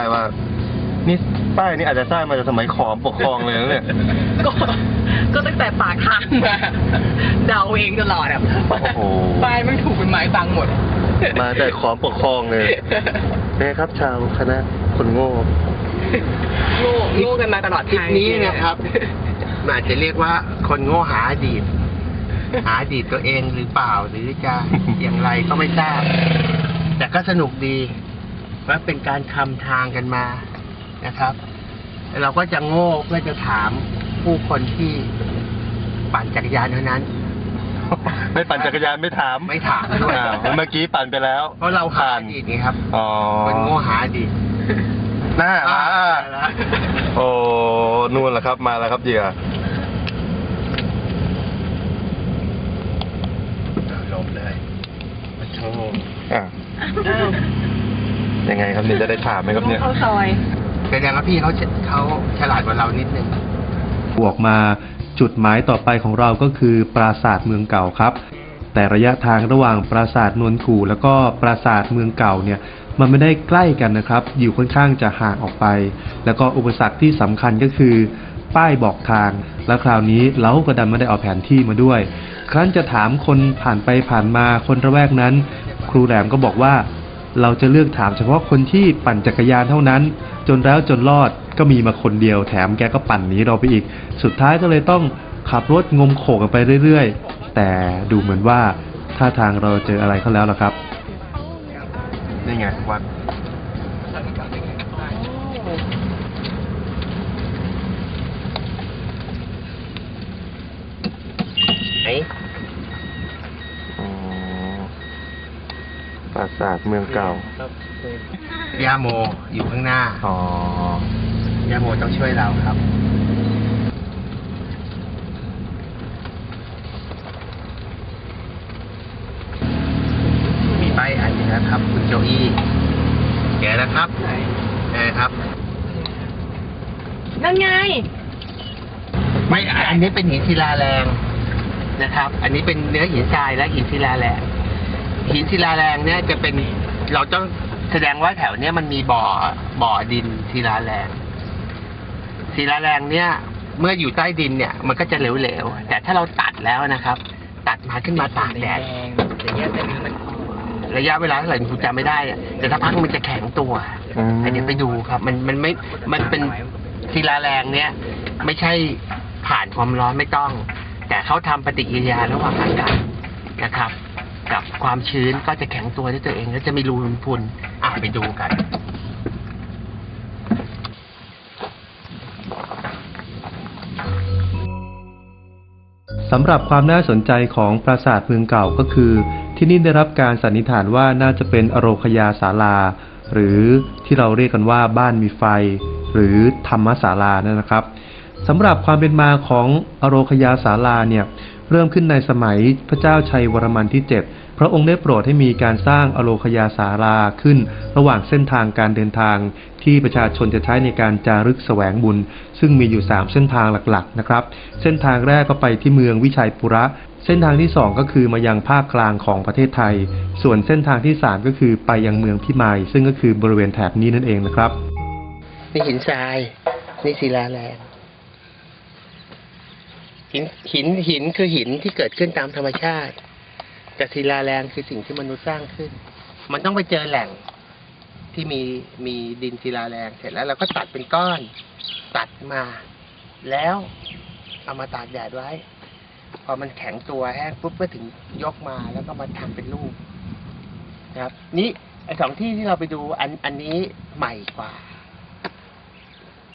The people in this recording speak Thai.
ได้ว่า นี่ป้ายนี่อาจจะสร้างมาจากสมัยขอมปกครองเลยนะเนี่ย ก็ก็ตั้งแต่ปากทางมาเดาเองตลอดอะโอ้โห ป้ายมันถูกเป็นไม้บังหมด มาแต่ขอมปกครองเลยเป็นไงครับชาวคณะคนโง่ โง่โง่กันมาตลอดคลิปทางนี้นะครับ มันอาจจะเรียกว่าคนโง่หาอดีต หาอดีตตัวเองหรือเปล่าหรือจะอย่างไรก็ไม่ทราบ แต่ก็สนุกดี ว่าเป็นการคำทางกันมานะครับแล้วเราก็จะโง่เพื่อจะถามผู้คนที่ปั่นจักรยานเท่านั้น ไม่ปั่นจักรยานไม่ถามไม่ถามด้วยอ้าวเมื่อกี้ปั่นไปแล้วเพราะเราหาผ่าอนดีตนี่ครับอ๋อคนโง่หาอดีตหน้ามาอ่าแล้วโอ้นู่นแหละครับมาแล้วครับเหยื่อลงเลยมาโชว์อะอ้าว ยังไงครับเนี่ยจะได้ถามไหมครับเนี่ยเข้าซอยแสดงว่าพี่เขาเขาฉลาดกว่าเรานิดนึงบวกมาจุดหมายต่อไปของเราก็คือปราสาทเมืองเก่าครับ แต่ระยะทางระหว่างปราสาทนวลขู่ แล้วก็ปราสาทเมืองเก่าเนี่ยมันไม่ได้ใกล้กันนะครับ อยู่ค่อนข้างจะห่างออกไป แล้วก็อุปสรรคที่สำคัญก็คือ ป้ายบอกทาง แล้วคราวนี้เราก็ดันไม่ได้เอาแผนที่มาด้วย ครั้นจะถามคนผ่านไปผ่านมาคนระแวกนั้น ครูแหลมก็บอกว่า เราจะเลือกถามเฉพาะคนที่ปั่นจักรยานเท่านั้น จนแล้วจนรอดก็มีมาคนเดียวแถมแกก็ปั่นหนีเราไปอีก สุดท้ายก็เลยต้องขับรถงมโขกกันไปเรื่อยๆ แต่ดูเหมือนว่าท่าทางเราเจออะไรเข้าแล้วล่ะครับนี่ไงวัดไหน อ๋อป ราสาทเมืองเก่ายาโมอยู่ข้างหน้า อ๋อยาโมต้องช่วยเราครับ มีป้ายอันหนึงนะครับ คุณโจอี้แกนะครับแกครับ นั่นไง ไม่ อันนี้เป็นหินศิลาแรงนะครับ อันนี้เป็นเนื้อหินทรายและหินศิลาแรง หินศิลาแรงเนี่ยจะเป็นเราต้องแสดงว่าแถวเนี้ยมันมีบ่อบ่อดินศิลาแรงศิลาแรงเนี่ย เมื่ออยู่ใต้ดินเนี่ย มันก็จะเหลวๆแต่ถ้าเราตัดแล้วนะครับ ตัดมาขึ้นมาตากแดดอย่างเงี้ยมันระยะเวลาเท่าไหร่ผมจำไม่ได้อะแต่ถ้าพักมันจะแข็งตัวอืม อันนี้ไปดูครับ มันมันไม่มันเป็นศิลาแรงเนี่ย ไม่ใช่ผ่านความร้อนไม่ต้อง แต่เขาทำปฏิกิริยาระหว่างอากาศนะครับ กับความชื้นก็จะแข็งตัวด้วยตัวเองแล้วจะมีรูพุนอะไปดูกัน สำหรับความน่าสนใจของปราสาทเมืองเก่าก็คือ ที่นี่ได้รับการสันนิษฐานว่าน่าจะเป็นอโรคยาศาลา หรือที่เราเรียกกันว่าบ้านมีไฟ หรือธรรมศาลานั่นนะครับสำหรับความเป็นมาของอโรคยาศาลาเนี่ย เริ่มขึ้นในสมัยพระเจ้าชัยวรมันที่ 7 พระองค์ได้โปรดให้มีการสร้างอโรคยาศาลาขึ้น ระหว่างเส้นทางการเดินทาง ที่ประชาชนจะใช้ในการจารึกแสวงบุญ ซึ่งมีอยู่ 3 เส้นทางหลักๆนะครับ เส้นทางแรกก็ไปที่เมืองวิชัยปุระ เส้นทางที่ 2 ก็คือมายังภาคกลางของประเทศไทย ส่วนเส้นทางที่ 3 ก็คือไปยังเมืองพิมายซึ่งก็คือบริเวณแถบนี้นั่นเองนะครับนี่หินทรายนี่ศิลาแรง หินหินหินคือหินที่เกิดขึ้นตามธรรมชาติแต่ศิลาแรงคือสิ่งที่มนุษย์สร้างขึ้น มันต้องไปเจอแหล่งที่มีมีดินศิลาแรงเสร็จแล้วเราก็ตัดเป็นก้อน ตัดมา แล้วเอามาตากแดดไว้ พอมันแข็งตัวแห้งปุ๊บก็ถึงยกมาแล้วก็มาทำเป็นรูปนะครับ นี่ไอ้สองที่ที่เราไปดูอันอันนี้ใหม่กว่า